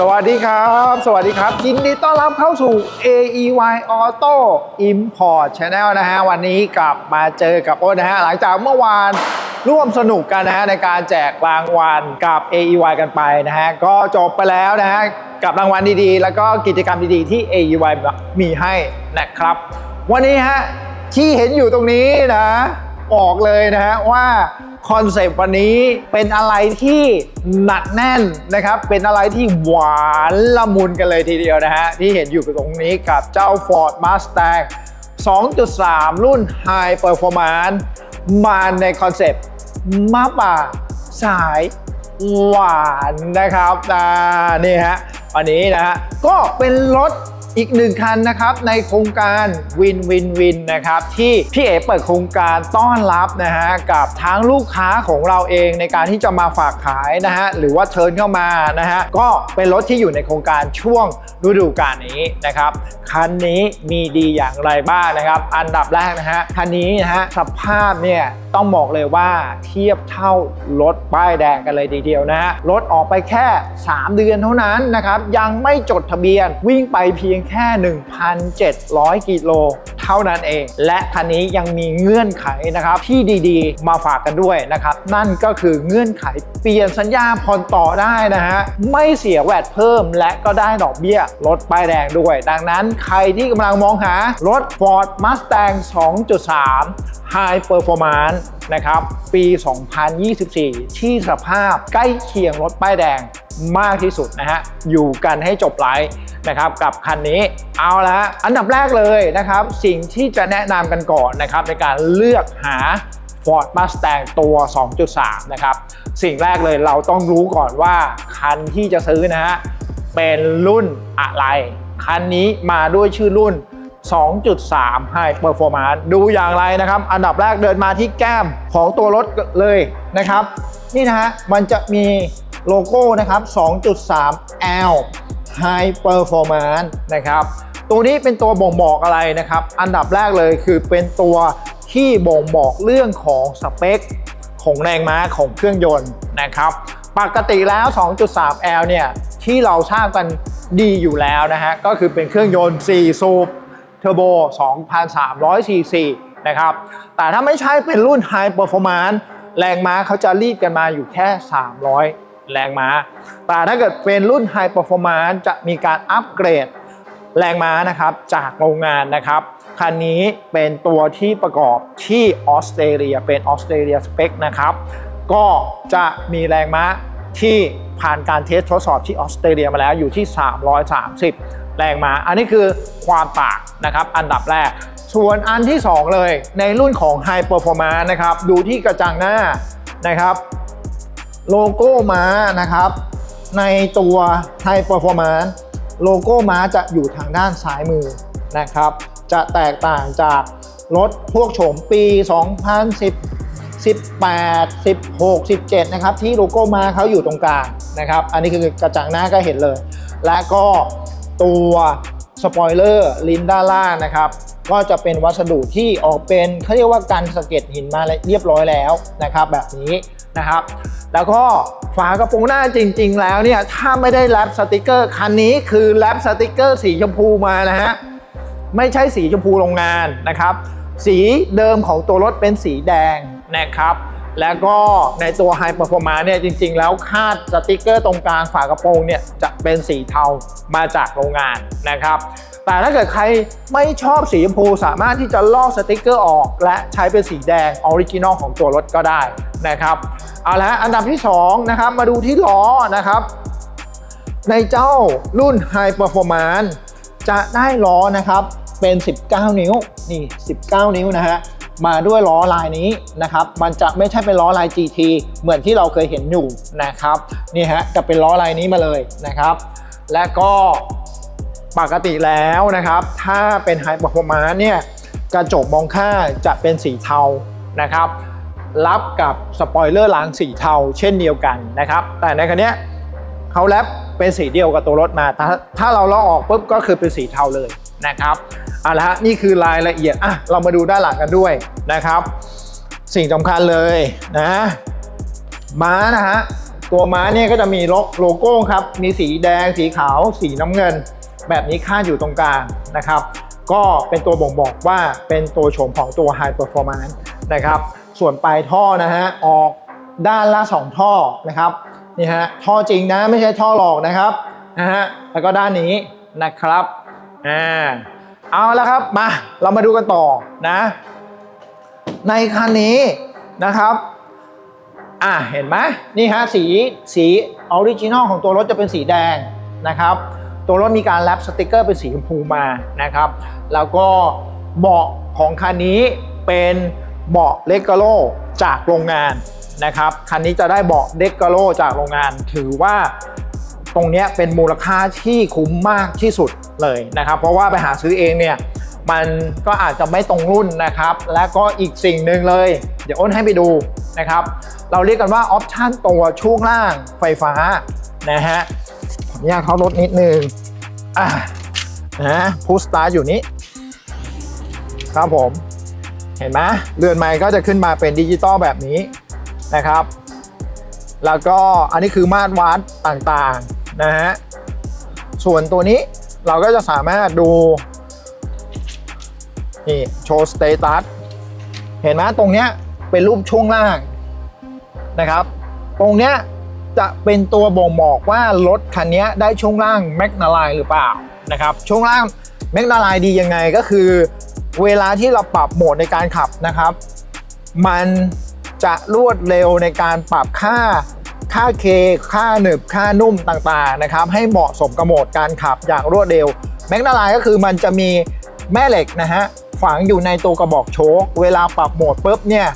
สวัสดีครับ สวัสดีครับ ยินดีต้อนรับเข้าสู่ AEY Auto Import Channel นะฮะ วันนี้กลับมาเจอกับโอ้นนะฮะ หลังจากเมื่อวานร่วมสนุกกันนะฮะ ในการแจกรางวัลกับ AEY กันไปนะฮะ ก็จบไปแล้วนะฮะ กับรางวัลดีๆ แล้วก็กิจกรรมดีๆ ที่ AEY มีให้นะครับ วันนี้ฮะที่เห็นอยู่ตรงนี้นะ บอกเลยนะฮะว่าคอนเซปต์วันนี้เป็นอะไรที่หนักแน่นนะครับ เป็นอะไรที่หวานละมุนกันเลยทีเดียวนะฮะ ที่เห็นอยู่ตรงนี้กับเจ้า Ford Mustang 2.3 รุ่น High Performance มาในคอนเซปต์มาป่าสายหวานนะครับนี่ฮะวันนี้นะฮะก็เป็นรถ อีกหนึ่งคันนะครับในโครงการวินวินวินนะครับที่พี่เอ๋เปิดโครงการต้อนรับนะฮะกับทั้งลูกค้าของเราเองในการที่จะมาฝากขายนะฮะหรือว่าเชิญเข้ามานะฮะก็เป็นรถที่อยู่ในโครงการช่วงฤดูกาลนี้นะครับคันนี้มีดีอย่างไรบ้างนะครับ อันดับแรกนะฮะคันนี้นะฮะสภาพเนี่ยต้องบอกเลยว่าเทียบเท่ารถป้ายแดงกันเลยทีเดียวนะฮะรถออกไปแค่ 3 เดือนเท่านั้นนะครับยังไม่จดทะเบียนวิ่งไปเพียงแค่ 1,700 กิโลเท่านั้นเอง และคันนี้ยังมีเงื่อนไขนะครับที่ดีๆ มาฝากกันด้วยนะครับ นั่นก็คือเงื่อนไขเปลี่ยนสัญญาผ่อนต่อได้นะฮะ ไม่เสียแวดเพิ่มและก็ได้ดอกเบี้ยรถป้ายแดงด้วย ดังนั้นใครที่กำลังมองหารถ Ford Mustang 2.3 High Performance นะครับ ปี 2024 ที่สภาพใกล้เคียงรถป้ายแดงมากที่สุดนะฮะ อยู่กันให้จบไลฟ์ นะครับกับคันนี้เอาละอันดับแรกเลยนะครับ สิ่งที่จะแนะนำกันก่อนนะครับในการเลือกหา Ford Mustang ตัว 2.3 นะครับ สิ่งแรกเลยเราต้องรู้ก่อนว่าคันที่จะซื้อนะฮะเป็นรุ่นอะไร คันนี้มาด้วยชื่อรุ่น 2.3 High Performance ดูอย่างไรนะครับ อันดับแรกเดินมาที่แก้มของตัวรถเลยนะครับ นี่นะฮะมันจะมีโลโก้นะครับ 2.3 L High Performance นะครับ ตัวนี้เป็นตัวบ่งบอกอะไรนะครับ อันดับแรกเลยคือเป็นตัวที่บ่งบอกเรื่องของสเปค ของแรงม้าของเครื่องยนต์นะครับ ปกติแล้ว 2.3L เนี่ยที่เราทราบกันดีอยู่แล้วนะฮะ ก็คือเป็นเครื่องยนต์ 4 สูบเทอร์โบ 2,300 ซีซีนะครับ แต่ถ้าไม่ใช่เป็นรุ่น High Performance แรงม้าเขาจะรีดกันมาอยู่แค่ 300 แรงม้า แต่ถ้าเกิดเป็นรุ่น High Performance จะมีการอัปเกรดแรงม้านะครับจากโรงงานนะครับ คันนี้เป็นตัวที่ประกอบที่ออสเตรเลียเป็นออสเตรเลียสเปคนะครับ ก็จะมีแรงม้าที่ผ่านการเทสทดสอบที่ออสเตรเลียมาแล้วอยู่ที่ 330 แรงม้า อันนี้คือความต่างนะครับ อันดับแรก ส่วนอันที่ 2 เลยในรุ่นของ High Performance นะครับ ดูที่กระจังหน้านะครับ โลโก้ม้านะครับ ในตัว High Performance โลโก้ม้าจะอยู่ทางด้านซ้ายมือนะครับ จะแตกต่างจากรถพวกโฉมปี 2010 18 16 17 นะครับ ที่โลโก้ม้าเขาอยู่ตรงกลางนะครับ อันนี้คือกระจังหน้าก็เห็นเลย และก็ตัวสปอยเลอร์ลิ้นด้านล่างนะครับ ก็จะเป็นวัสดุที่ออกเป็นเขาเรียกว่ากันสะเก็ดหินมาเรียบร้อยแล้วนะครับ แบบนี้ นะครับ แล้วก็ฝากระโปรงหน้าจริง ๆ แล้วเนี่ยถ้าไม่ได้แรปสติกเกอร์คันนี้คือแรปสติกเกอร์สีชมพูมานะฮะไม่ใช่สีชมพูโรงงานนะครับ สีเดิมของตัวรถเป็นสีแดงนะครับ แล้วก็ในตัว High Performance เนี่ยจริง ๆ แล้วคาดสติกเกอร์ตรงกลางฝากระโปรงเนี่ยจะเป็นสีเทามาจากโรงงานนะครับ แต่ถ้าเกิดใครไม่ชอบสีชมพูสามารถที่จะลอกสติกเกอร์ออก และใช้เป็นสีแดงออริจินอลของตัวรถก็ได้นะครับเอาละอันดับที่2นะครับมาดูที่ล้อนะครับ ในเจ้ารุ่น High Performance จะได้ล้อนะครับเป็น 19 นิ้วนี่ 19 นิ้วนะฮะ มาด้วยล้อลายนี้นะครับมันจะไม่ใช่เป็นล้อลาย GT เหมือนที่เราเคยเห็นอยู่นะครับนี่ฮะจะเป็นล้อลายนี้มาเลยนะครับ และก็ปกติแล้วนะครับ ถ้าเป็น High Performance เนี่ยกระจกมองข้างจะเป็นสีเทานะครับ รับกับสปอยเลอร์หลังสีเทาเช่นเดียวกันนะครับ แต่ในคันนี้เขาแรปเป็นสีเดียวกับตัวรถมาถ้าถ้าเราลอกออกปุ๊บก็คือเป็นสีเทาเลย นะครับเอาละฮะนี่คือรายละเอียดอะเรามาดูด้านหลังกันด้วยนะครับ สิ่งสำคัญเลยนะม้านะฮะตัวม้าเนี่ยก็จะมีโลโก้ครับ มีสีแดง สีขาว สีน้ำเงิน แบบนี้คาดอยู่ตรงกลางนะครับ ก็เป็นตัวบ่งบอกว่าเป็นตัวโฉมของตัว High Performance นะครับ ส่วนปลายท่อนะฮะออกด้านละ 2 ท่อนะครับนี่ฮะท่อจริงนะไม่ใช่ท่อหลอกนะครับนะฮะแล้วก็ด้านนี้นะครับ อ่าเอาแล้วครับมาเรามาดูกันต่อนะ ในคันนี้นะครับอ่าเห็นไหมนี่ฮะสีสีออริจินอลของตัวรถจะเป็นสีแดงนะครับ ตัวรถมีการแรปสติกเกอร์เป็นสีชมพูมานะครับ แล้วก็เบาะของคันนี้เป็นเบาะเลกาโลจากโรงงานนะครับ คันนี้จะได้เบาะเลกาโลจากโรงงาน ถือว่า ตรงนี้เป็นมูลค่าที่คุ้มมากที่สุดเลยนะครับ เพราะว่าไปหาซื้อเองเนี่ยมันก็อาจจะไม่ตรงรุ่นนะครับ และก็อีกสิ่งหนึ่งเลย เดี๋ยวอ้นให้ไปดูนะครับ เราเรียกกันว่าออปชันตัวช่วงล่างไฟฟ้านะฮะขออนุญาตเขาลดนิดนึงอะนะพูสตาร์อยู่นี้ ครับผม เห็นไหมเรือนไม้ก็จะขึ้นมาเป็นดิจิตอลแบบนี้นะครับ แล้วก็อันนี้คือมาตรวัดต่างๆ นะฮะ ส่วนตัวนี้เราก็จะสามารถดูนี่โชว์สเตตัสเห็นไหมตรงเนี้ยเป็นรูปช่วงล่างนะครับ ตรงเนี้ยจะเป็นตัวบ่งบอกว่ารถคันนี้ได้ช่วงล่างแมกนาไลหรือเปล่านะครับช่วงล่างแมกนาไลดียังไงก็คือ เวลาที่เราปรับโหมดในการขับนะครับ มันจะรวดเร็วในการปรับค่า ค่าเคค่าหนึบค่านุ่มต่างๆนะครับให้เหมาะสมกับโหมดการขับอย่างรวดเร็วแมกนาไลก็คือมันจะมีแม่เหล็กนะฮะฝังอยู่ในตัวกระบอกโชคเวลาปรับโหมดปุ๊บเนี่ย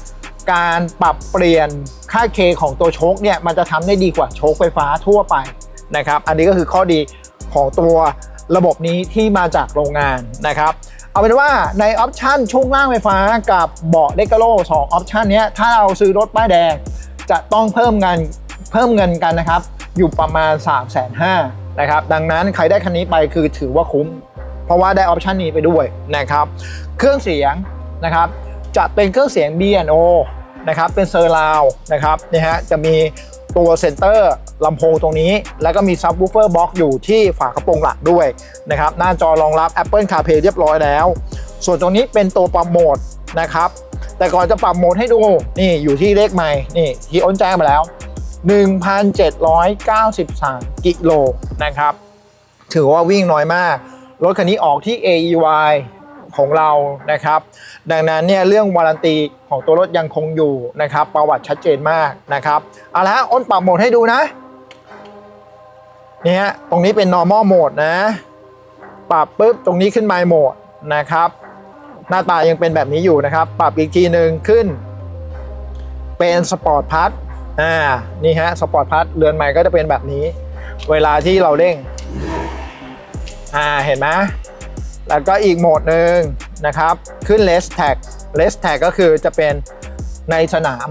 การปรับเปลี่ยนค่าเคของตัวโชคเนี่ยมันจะทำได้ดีกว่าโชคไฟฟ้าทั่วไปนะครับอันนี้ก็คือข้อดีของตัวระบบนี้ที่มาจากโรงงานนะครับเอาเป็นว่าในออปชันช่วงล่างไฟฟ้ากับเบาะเลกโลสองออปชันนี้ถ้าเราซื้อรถป้ายแดงจะต้องเพิ่มเงิน เพิ่มเงินกันนะครับ อยู่ประมาณ 3 5 0 0 0 0นะครับ ดังนั้นใครได้คันนี้ไปคือถือว่าคุ้ม เพราะว่าได้ออปชันนี้ไปด้วยนะครับ เครื่องเสียงนะครับจะเป็นเครื่องเสียง B&O นะครับเป็นเซอร์ราวนะครับนี่ฮะจะมีตัวเซนเตอร์ลำโพงตรงนี้ แล้วก็มีซับวูเฟอร์บล็อกอยู่ที่ฝากระโปรงหลังด้วยนะครับหน้าจอรองรับ Apple CarPlay เรียบร้อยแล้ว ส่วนตรงนี้เป็นตัวปรับโหมดนะครับ แต่ก่อนจะปรับโหมดให้ดูนี่อยู่ที่เลขใหม่นี่ที่อ้นแจ้งมาแล้ว 1,793 กิโลนะครับ ถือว่าวิ่งน้อยมาก รถคันนี้ออกที่ AEY ของเรานะครับ ดังนั้นเนี่ยเรื่องวารันตีของตัวรถยังคงอยู่นะครับ ประวัติชัดเจนมากนะครับเอาละอ้นปรับโหมดให้ดูนะเนี่ยตรงนี้เป็น normal mode นะ ปรับปุ๊บตรงนี้ขึ้น my mode นะครับ หน้าตายังเป็นแบบนี้อยู่นะครับ ปรับอีกทีหนึ่งขึ้น เป็นสปอร์ตพัท อ่านี่ฮะสปอร์ตพัทเรือนใหม่ก็จะเป็นแบบนี้ เวลาที่เราเร่ง อ่าเห็นไหมแล้วก็อีกโหมดหนึ่งนะครับ ขึ้น less tag less tag ก็คือจะเป็นในสนาม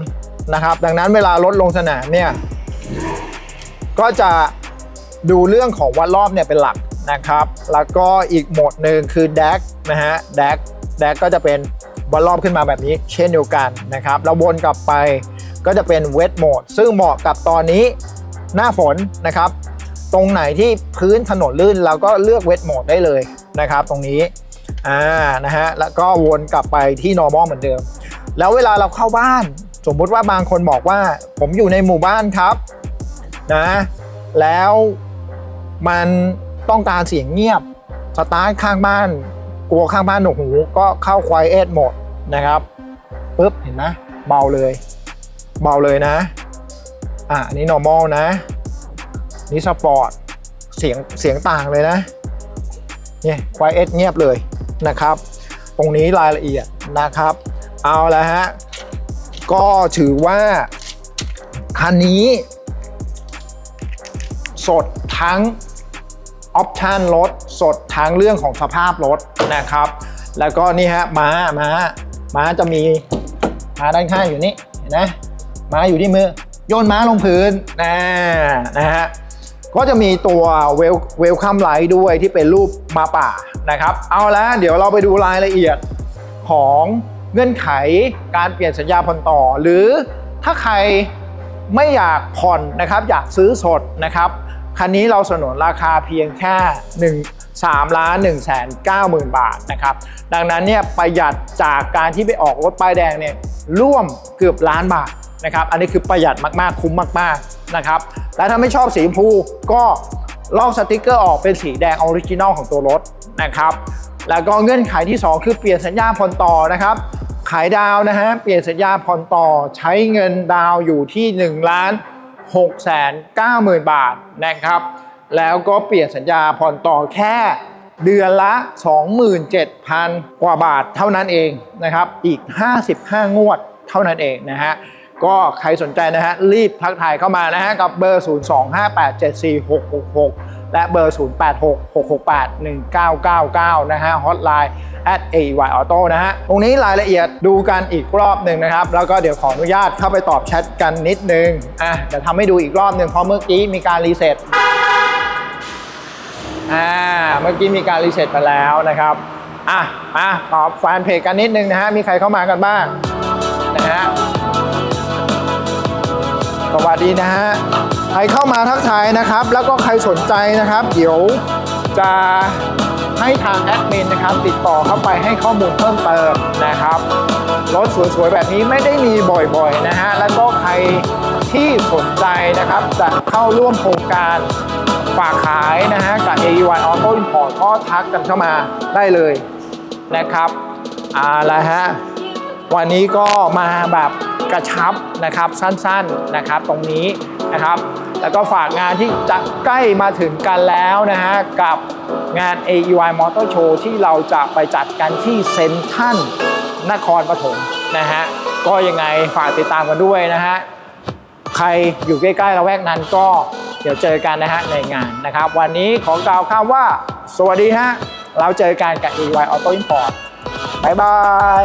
นะครับ ดังนั้นเวลารถลงสนามเนี่ย ก็จะดูเรื่องของวัดรอบเนี่ยเป็นหลักนะครับ แล้วก็อีกโหมดหนึ่งคือ DAC นะฮะ DAC DAC ก็จะเป็น วัดรอบขึ้นมาแบบนี้ เช่นเดียวกันนะครับแล้วนกลับไปก็จะเป็น Wet Mode ซึ่งเหมาะกับตอนนี้หน้าฝนนะครับ ตรงไหนที่พื้นถนนลื่นเราก็เลือก Wet Mode ได้เลยนะครับ ตรงนี้อ่านะฮะแล้วก็วนกลับไปที่ normal เหมือนเดิม แล้วเวลาเราเข้าบ้าน สมมุติว่าบางคนบอกว่าผมอยู่ในหมู่บ้านครับนะแล้วมันต้องการเสียงเงียบสตาร์ทข้างบ้าน กลัวข้างบ้านหนวกหูก็เข้าควายเอทหมดนะครับปุ๊บเห็นไหมเบาเลย เบาเลยนะ อะอันนี้ normal นะ นี่สปอร์ตเสียงเสียงต่างเลยนะเนี่ยควายเอทเงียบเลยนะครับ ตรงนี้รายละเอียดนะครับ เอาละฮะ ก็ถือว่าคันนี้ สดทั้ง ออปชันรถสดทั้งเรื่องของสภาพรถนะครับ แล้วก็นี่ฮะม้าม้าม้าจะมีม้าด้านข้างอยู่นี่เห็นไหมม้าอยู่ที่มือโยนม้าลงพื้นนะนะฮะก็จะมีตัวเวลเวลคัมไลท์ด้วยที่เป็นรูปมาป่านะครับ เอาละเดี๋ยวเราไปดูรายละเอียดของเงื่อนไขการเปลี่ยนสัญญาผ่อนต่อ หรือถ้าใครไม่อยากผ่อนนะครับ อยากซื้อสดนะครับ คันนี้เราสนนราคาเพียงแค่1 3ล้าน1แสน9หมื่นบาทนะครับ ดังนั้นเนี่ยประหยัดจากการที่ไปออกรถป้ายแดงเนี่ยร่วมเกือบล้านบาทนะครับ อันนี้คือประหยัดมากๆคุ้มมากๆนะครับ และถ้าไม่ชอบสีชมพูก็ลอกสติกเกอร์ออกเป็นสีแดงออริจินอลของตัวรถนะครับ แล้วก็เงื่อนไขที่ 2 คือเปลี่ยนสัญญาผ่อนต่อนะครับ ขายดาวนะฮะเปลี่ยนสัญญาผ่อนต่อใช้เงินดาวอยู่ที่1ล้าน 6แสน9หมื่นบาทนะครับ แล้วก็เปลี่ยนสัญญาผ่อนต่อแค่เดือนละ 27,000 กว่าบาทเท่านั้นเองนะครับ อีก 55 งวดเท่านั้นเองนะฮะ ก็ใครสนใจนะฮะ รีบทักทายเข้ามานะฮะ กับเบอร์ 025874666 และเบอร์ 0866681999 นะฮะฮอตไลน์ at AY Auto นะฮะ ตรงนี้รายละเอียดดูกันอีกรอบหนึ่งนะครับ แล้วก็เดี๋ยวขออนุญาตเข้าไปตอบแชทกันนิดนึง อะเดี๋ยวทำให้ดูอีกรอบหนึ่งเพราะเมื่อกี้มีการรีเซ็ตอ่า เมื่อกี้มีการรีเซ็ตไปแล้วนะครับ อะมาตอบแฟนเพจกันนิดนึงนะฮะ มีใครเข้ามากันบ้างนะฮะ สวัสดีนะฮะ รเข้ามาทักทายนะครับ แล้วก็ใครสนใจนะครับ เดี๋ยวจะให้ทางแอดมินนะครับ ติดต่อเข้าไปให้ข้อมูลเพิ่มเติมนะครับรถสวยๆแบบนี้ไม่ได้มีบ่อยๆนะฮะแล้วก็ใครที่สนใจนะครับ จะเข้าร่วมโครงการฝากขายนะฮะกับ AEY Auto Import ก็ทักกันเข้ามาได้เลยนะครับเอาละฮะวันนี้ก็มาแบบ กระชับนะครับสั้นๆนะครับตรงนี้นะครับ แล้วก็ฝากงานที่จะใกล้มาถึงกันแล้วนะฮะกับงาน AEY Motor Show ที่เราจะไปจัดกันที่เซนทรันนครปฐมนะฮะก็ยังไงฝากติดตามกันด้วยนะฮะใครอยู่ใกล้ๆละแวกนั้นก็เดี๋ยวเจอกันนะฮะในงานนะครับ วันนี้ขอกล่าวคำว่า สวัสดีฮะเราเจอกันกับ EY Auto Import บ๊ายบาย